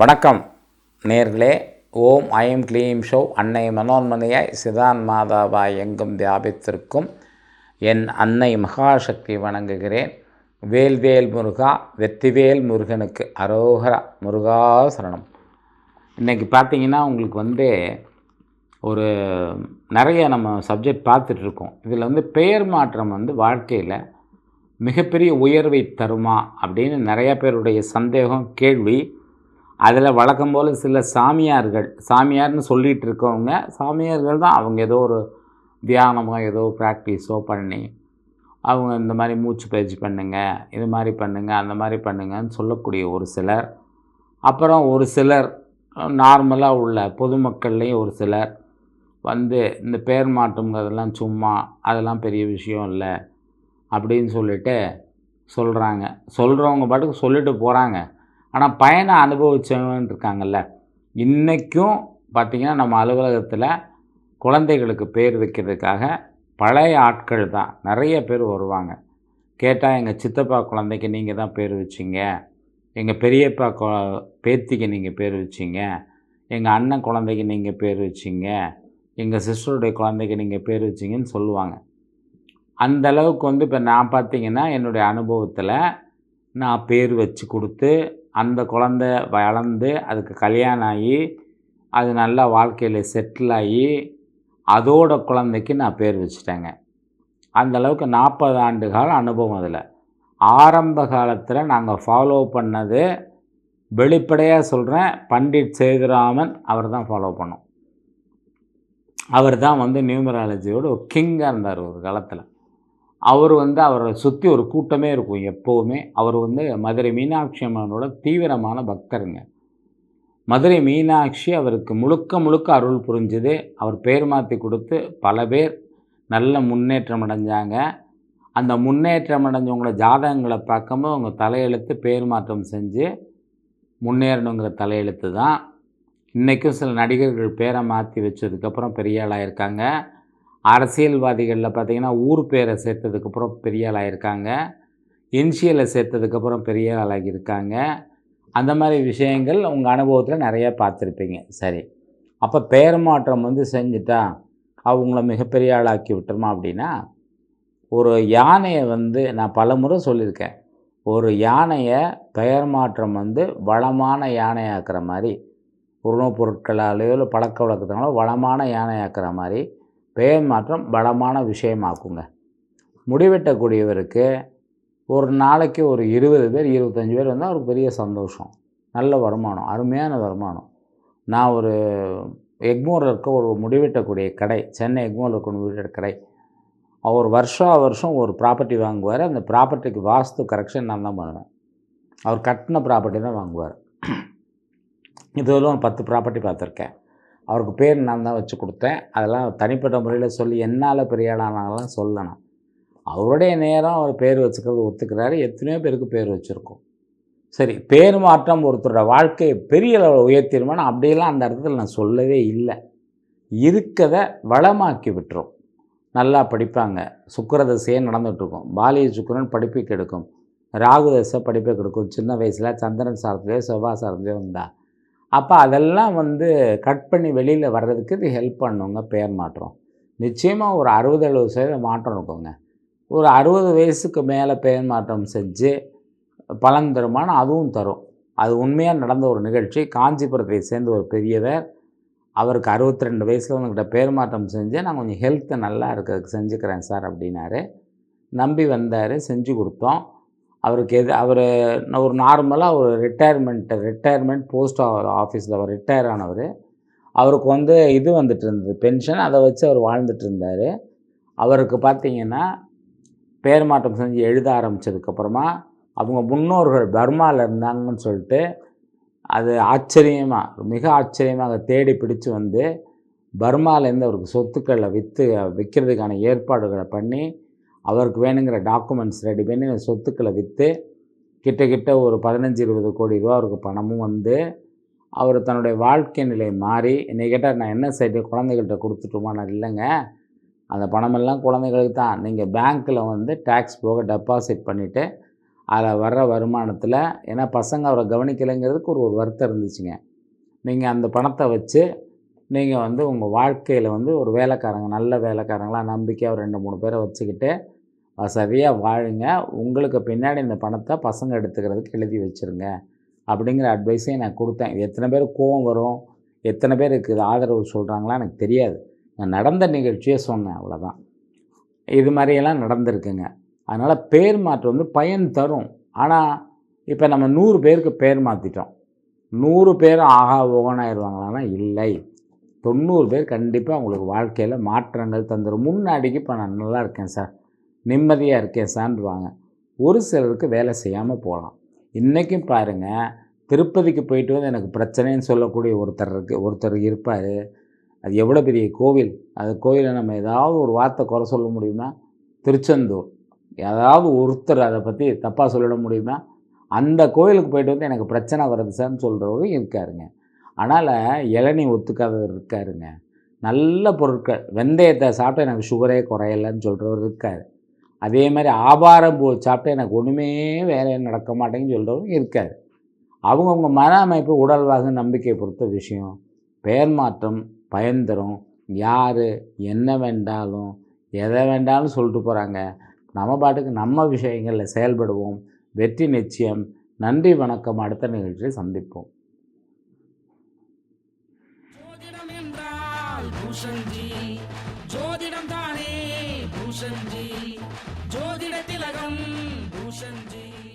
வணக்கம். நேர்களே ஓம் ஐம் க்ளீம் ஷோ அன்னை மனோன்மணியாய் சிதான் மாதாவாய் எங்கும் வியாபித்திருக்கும் என் அன்னை மகாசக்தி வணங்குகிறேன். வேல்வேல் முருகா வெற்றிவேல் முருகனுக்கு அரோகரா முருகாசரணம் இன்றைக்கி பார்த்தீங்கன்னா உங்களுக்கு வந்து ஒரு நிறைய நம்ம சப்ஜெக்ட் பார்த்துட்ருக்கோம் இதில் வந்து பெயர் மாற்றம் வந்து வாழ்க்கையில் மிகப்பெரிய உயர்வை தருமா அப்படின்னு நிறைய பேருடைய சந்தேகம் கேள்வி அதில் வழக்கம் போல் சில சாமியார்கள் சாமியார்னு சொல்லிகிட்டு இருக்கவங்க சாமியார்கள் தான் அவங்க ஏதோ ஒரு தியானமோ ஏதோ ப்ராக்டிஸோ பண்ணி அவங்க இந்த மாதிரி மூச்சு பயிற்சி பண்ணுங்கள் இது மாதிரி பண்ணுங்கள் அந்த மாதிரி பண்ணுங்கன்னு சொல்லக்கூடிய ஒரு சிலர். அப்புறம் ஒரு சிலர் நார்மலாக உள்ள பொதுமக்கள்லேயும் ஒரு சிலர் வந்து இந்த பேர் மாற்றங்கிறதெல்லாம் சும்மா அதெல்லாம் பெரிய விஷயம் இல்லை அப்படின்னு சொல்லிட்டு சொல்கிறாங்க சொல்கிறவங்க பாட்டுக்கு சொல்லிட்டு போகிறாங்க ஆனால் பயனை அனுபவிச்சவங்க இருக்காங்கல்ல இன்றைக்கும் பார்த்திங்கன்னா நம்ம அலுவலகத்தில் குழந்தைகளுக்கு பேர் வைக்கிறதுக்காக பழைய ஆட்கள் தான். நிறைய பேர் வருவாங்க. கேட்டால் எங்கள் சித்தப்பா குழந்தைக்கு நீங்கள் தான் பேர் வச்சிங்க. எங்கள் பெரியப்பா கொ பேத்திக்கு நீங்கள் பேர் வச்சிங்க. எங்கள் அண்ணன் குழந்தைக்கு நீங்கள் பேர் வச்சிங்க. எங்கள் சிஸ்டருடைய குழந்தைக்கு நீங்கள் பேர் வச்சிங்கன்னு சொல்லுவாங்க. அந்த அளவுக்கு வந்து இப்போ நான் பார்த்தீங்கன்னா என்னுடைய அனுபவத்தில் நான் பேர் வச்சு கொடுத்து அந்த குழந்த வளர்ந்து அதுக்கு கல்யாணம் ஆகி அது நல்லா வாழ்க்கையில் செட்டில் ஆகி அதோட குழந்தைக்கு நான் பேர் வச்சுட்டேங்க. அந்த அளவுக்கு நாற்பது ஆண்டு கால அனுபவம் அதில். ஆரம்ப காலத்தில் நாங்கள் ஃபாலோ பண்ணது வெளிப்படையாக சொல்கிறேன் பண்டிட் சேதுராமன் அவர் தான் ஃபாலோ பண்ணோம். அவர் தான் வந்து நியூமராலஜியோட ஒரு கிங்காக இருந்தார் ஒரு காலத்தில். அவர் வந்து அவரை சுற்றி ஒரு கூட்டமே இருக்கும் எப்போவுமே. அவர் வந்து மதுரை மீனாட்சி அம்மனோட தீவிரமான பக்தருங்க. மதுரை மீனாட்சி அவருக்கு முழுக்க முழுக்க அருள் புரிஞ்சது. அவர் பேர் மாற்றி கொடுத்து பல பேர் நல்ல முன்னேற்றம் அடைஞ்சாங்க. அந்த முன்னேற்றம் அடைஞ்சவங்கள ஜாதகங்களை பார்க்கும்போது அவங்க தலையெழுத்து பேர் மாற்றம் செஞ்சு முன்னேறணுங்கிற தலையெழுத்து தான். இன்றைக்கும் சில நடிகர்கள் பேரை மாற்றி வச்சதுக்கப்புறம் பெரிய ஆளாக இருக்காங்க. அரசியல்வாதிகளில் பார்த்திங்கன்னா ஊர் பேரை சேர்த்ததுக்கப்புறம் பெரிய ஆளாக இருக்காங்க. இன்ஷியலை சேர்த்ததுக்கப்புறம் பெரிய ஆளாக இருக்காங்க. அந்த மாதிரி விஷயங்கள் உங்கள் அனுபவத்தில் நிறையா பார்த்துருப்பீங்க. சரி. அப்போ பெயர் மாற்றம் வந்து செஞ்சுட்டா அவங்கள மிகப்பெரிய ஆளாக்கி விட்டுருமா அப்படின்னா ஒரு யானையை வந்து நான் பல முறை சொல்லியிருக்கேன். ஒரு யானையை பெயர் மாற்றம் வந்து வளமான யானையாக்குற மாதிரி உணவுப் பொருட்களாலேயோ இல்லை பழக்க வழக்கத்தினாலோ வளமான யானையாக்குற மாதிரி பெயர் மாற்றம் பலமான விஷயமாக்குங்க. முடிவெட்டக்கூடியவருக்கு ஒரு நாளைக்கு ஒரு இருபது பேர் இருபத்தஞ்சி பேர் வந்தால் ஒரு பெரிய சந்தோஷம். நல்ல வருமானம் அருமையான வருமானம். நான் ஒரு எக்மோரில் இருக்க ஒரு முடிவெட்டக்கூடிய கடை சென்னை எக்மோரில் இருக்க முடிவெட்ட கடை. அவர் வருஷம் வருஷம் ஒரு ப்ராப்பர்ட்டி வாங்குவார். அந்த ப்ராப்பர்ட்டிக்கு வாஸ்து கரெக்ஷன் நான் தான் பண்ணுவேன். அவர் கட்டின ப்ராப்பர்ட்டி தான் வாங்குவார். இதுவரையும் பத்து ப்ராப்பர்ட்டி பார்த்துருக்கேன். அவருக்கு பேர் நான் தான் வச்சு கொடுத்தேன். அதெல்லாம் தனிப்பட்ட முறையில் சொல்லி என்னால் பெரிய ஆளானாலாம் சொல்லணும். அவருடைய நேரம் அவர் பேர் வச்சுக்கிறது ஒத்துக்கிறாரு. எத்தனையோ பேருக்கு பேர் வச்சுருக்கோம். சரி பேர் மாற்றம் ஒருத்தரோட வாழ்க்கையை பெரிய அளவில் உயர்த்திடுமான்னு அப்படியெல்லாம் அந்த இடத்துல நான் சொல்லவே இல்லை. இருக்கதை வளமாக்கி விட்டுரும். நல்லா படிப்பாங்க. சுக்கரதசையே நடந்துகிட்ருக்கும் பாலிய சுக்கரன் படிப்பை கெடுக்கும் ராகுதசை படிப்பை கெடுக்கும் சின்ன வயசில் சந்திரன் சாரத்துலேயோ செவ்வாய் சாரத்துலேயோ இருந்தால் அப்போ அதெல்லாம் வந்து கட் பண்ணி வெளியில் வர்றதுக்கு இது ஹெல்ப் பண்ணுங்க பேர் மாற்றம். நிச்சயமாக ஒரு அறுபது எழுபது சதவீதம் மாற்றம் இருக்குங்க. ஒரு அறுபது வயசுக்கு மேலே பெயர் மாற்றம் செஞ்சு பலன் தருமான அதுவும் தரும். அது உண்மையாக நடந்த ஒரு நிகழ்ச்சி. காஞ்சிபுரத்தை சேர்ந்த ஒரு பெரியவர் அவருக்கு அறுபத்தி ரெண்டு வயசில் உங்ககிட்ட பேர் மாற்றம் செஞ்சு நான் கொஞ்சம் ஹெல்த்து நல்லா இருக்கிறதுக்கு செஞ்சுக்கிறேன் சார் அப்படின்னாரு. நம்பி வந்தார் செஞ்சு கொடுத்தோம். அவருக்கு எது அவர் ஒரு நார்மலாக ஒரு ரிட்டையர்மெண்ட்டு ரிட்டையர்மெண்ட் போஸ்ட் ஆஃபீஸில் அவர் ரிட்டையர் ஆனவர். அவருக்கு வந்து இது வந்துட்டு இருந்தது பென்ஷன் அதை வச்சு அவர் வாழ்ந்துட்டு இருந்தார். அவருக்கு பார்த்திங்கன்னா பேர் மாற்றம் செஞ்சு எழுத ஆரம்பித்ததுக்கப்புறமா அவங்க முன்னோர்கள் பர்மாவில் இருந்தாங்கன்னு சொல்லிட்டு அது ஆச்சரியமாக மிக ஆச்சரியமாக தேடி பிடிச்சு வந்து பர்மாலேருந்து அவருக்கு சொத்துக்களை விற்று விற்கிறதுக்கான ஏற்பாடுகளை பண்ணி அவருக்கு வேணுங்கிற டாக்குமெண்ட்ஸ் ரெடி பண்ணி சொத்துக்களை விற்று கிட்ட கிட்ட ஒரு பதினஞ்சு இருபது கோடி ரூபா அவருக்கு பணமும் வந்து அவர் தன்னுடைய வாழ்க்கை நிலை மாறி என்னை கேட்டால் நான் என்ன செய்ய குழந்தைகள்கிட்ட கொடுத்துட்டோமா நான் இல்லைங்க. அந்த பணமெல்லாம் குழந்தைகளுக்கு தான். நீங்கள் பேங்க்கில் வந்து டேக்ஸ் போக டெபாசிட் பண்ணிவிட்டு அதில் வர்ற வருமானத்தில் ஏன்னா பசங்க அவரை கவனிக்கலைங்கிறதுக்கு ஒரு ஒரு வருத்தம் இருந்துச்சுங்க. நீங்கள் அந்த பணத்தை வச்சு நீங்கள் வந்து உங்கள் வாழ்க்கையில் வந்து ஒரு வேலைக்காரங்க நல்ல வேலைக்காரங்களாக நம்பிக்கையாக ஒரு ரெண்டு மூணு பேரை வச்சுக்கிட்டு வசதியாக வாழுங்க. உங்களுக்கு பின்னாடி இந்த பணத்தை பசங்க எடுத்துக்கிறதுக்கு எழுதி வச்சுருங்க. அப்படிங்கிற அட்வைஸையும் நான் கொடுத்தேன். எத்தனை பேர் கோவம் வரும் எத்தனை பேருக்கு இது ஆதரவு சொல்கிறாங்களா எனக்கு தெரியாது. நான் நடந்த நிகழ்ச்சியை சொன்னேன் அவ்வளோதான் இது மாதிரியெல்லாம் நடந்திருக்குங்க. அதனால் பேர் மாற்றம் வந்து பயன் தரும். ஆனால் இப்போ நம்ம நூறு பேருக்கு பேர் மாற்றிட்டோம் நூறு பேர் ஆகா ஓகனாயிருவாங்களான்னா இல்லை. தொண்ணூறு பேர் கண்டிப்பாக அவங்களுக்கு வாழ்க்கையில் மாற்றங்கள் தந்துடும் முன்னாடிக்கு இப்போ நான் நல்லா இருக்கேன் சார். நிம்மதியாக இருக்கேன் சார்ன்றுவாங்க ஒரு சிலருக்கு வேலை செய்யாமல் போகலாம். இன்றைக்கும் பாருங்கள் திருப்பதிக்கு போயிட்டு வந்து எனக்கு பிரச்சனைன்னு சொல்லக்கூடிய ஒருத்தர் இருக்கு ஒருத்தர் இருப்பார். அது எவ்வளோ பெரிய கோவில்? அது கோவிலை நம்ம ஏதாவது ஒரு வார்த்தை குறை சொல்ல முடியுமா திருச்செந்தூர். ஏதாவது ஒருத்தர் அதை பற்றி தப்பாக சொல்லிட முடியுமா அந்த கோயிலுக்கு போயிட்டு வந்து எனக்கு பிரச்சனை வருது சார்னு சொல்கிறவரும் இருக்காருங்க. அதனால் இளநி ஒத்துக்காதவர் இருக்காருங்க. நல்ல பொருட்கள். வெந்தயத்தை சாப்பிட்டா எனக்கு சுகரே குறையலைன்னு சொல்கிறவர் இருக்கார். அதே மாதிரி ஆபாரம் பூ சாப்பிட்டா எனக்கு ஒன்றுமே வேலையை நடக்க மாட்டேங்குன்னு சொல்கிறவரும் இருக்கார். அவங்கவுங்க மன அமைப்பு உடல்வாகு நம்பிக்கையை பொறுத்த விஷயம். பெயர் மாற்றம் பயன் தரும். யார் என்ன வேண்டாலும் எதை வேண்டாலும் சொல்லிட்டு போகிறாங்க நம்ம பாட்டுக்கு நம்ம விஷயங்களில் செயல்படுவோம். வெற்றி நிச்சயம். நன்றி வணக்கம். அடுத்த நிகழ்ச்சியில் சந்திப்போம். ஜோதிடம் என்றால் பூஷன்ஜி